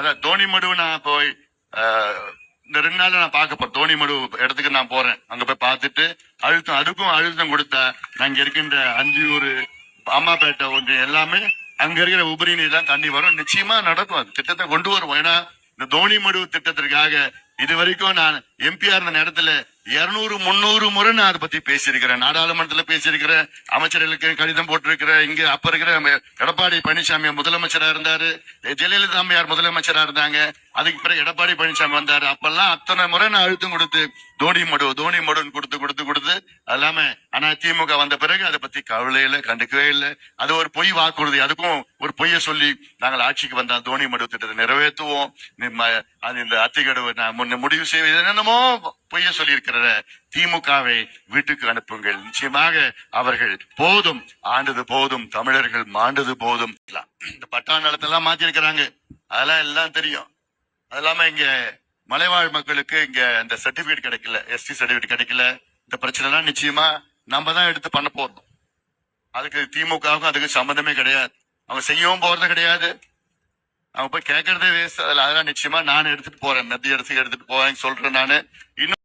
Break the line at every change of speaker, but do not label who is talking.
அதான் தோனி மடுவு நான் போய் ஆஹ், இந்த ரெண்டு நாள்ல நான் பார்க்க போறேன். தோனி மடு இடத்துக்கு நான் போறேன். அங்க போய் பார்த்துட்டு அழுத்தம் அதுக்கும் அழுத்தம் கொடுத்தா நாங்க இருக்கின்ற அந்தியூர் அம்மாப்பேட்டை ஒன்று எல்லாமே அங்க இருக்கிற உபரி நீர் தான் தண்ணி வரும். நிச்சயமா நடக்கும். அது திட்டத்தை கொண்டு வருவோம். ஏன்னா இந்த தோனி மடுவு திட்டத்திற்காக இது வரைக்கும் நான் எம்பிஆர் இருந்த இடத்துல இருநூறு முந்நூறு முறை நான் அதை பத்தி பேசியிருக்கிறேன். நாடாளுமன்றத்துல பேசியிருக்கிறேன். அமைச்சர்களுக்கு கடிதம் போட்டிருக்கிறேன். இங்க அப்ப இருக்கிற எடப்பாடி பழனிசாமி முதலமைச்சரா இருந்தாரு. ஜெயலலிதா அம்மையார் முதலமைச்சரா இருந்தாங்க. அதுக்கு பிறகு எடப்பாடி பழனிசாமி வந்தாரு. அப்பெல்லாம் அத்தனை முறை நான் அழுத்தம் கொடுத்து தோனி மடு தோனி மடுன்னு கொடுத்து கொடுத்து கொடுத்து அது இல்லாம ஆனா திமுக வந்த பிறகு அதை பத்தி கவலை இல்லை கண்டுக்கவே இல்லை. அது ஒரு பொய் வாக்குறுதி. அதுக்கும் ஒரு பொய்ய சொல்லி நாங்கள் ஆட்சிக்கு வந்தா தோனி மடு திட்டத்தை நிறைவேற்றுவோம். அது இந்த அத்திகடவு நான் முன்ன முடிவு செய்வது என்னென்னமோ பொய்ய சொல்லியிருக்கிற திமுகவை வீட்டுக்கு அனுப்புங்கள். நிச்சயமாக அவர்கள் போதும் ஆண்டது போதும் தமிழர்கள் மாண்டது போதும். இந்த பட்டா நிலத்தெல்லாம் மாத்திருக்கிறாங்க. அதெல்லாம் எல்லாம் தெரியும். அது இல்லாம இங்க மலைவாழ் மக்களுக்கு இங்க இந்த சர்டிபிகேட் கிடைக்கல எஸ்டி சர்டிபிகேட் கிடைக்கல. இந்த பிரச்சனை எல்லாம் நிச்சயமா நம்ம தான் எடுத்து பண்ண போறோம். அதுக்கு திமுகவுக்கும் அதுக்கு சம்மந்தமே கிடையாது. அவங்க செய்யவும் போறது கிடையாது. அவங்க போய் கேட்கறதே வேஸ்ட் அதில் அதெல்லாம் நிச்சயமா நான் எடுத்துட்டு போறேன். மத்திய அரசுக்கு எடுத்துட்டு போவேன் சொல்றேன் நானு. இன்னும்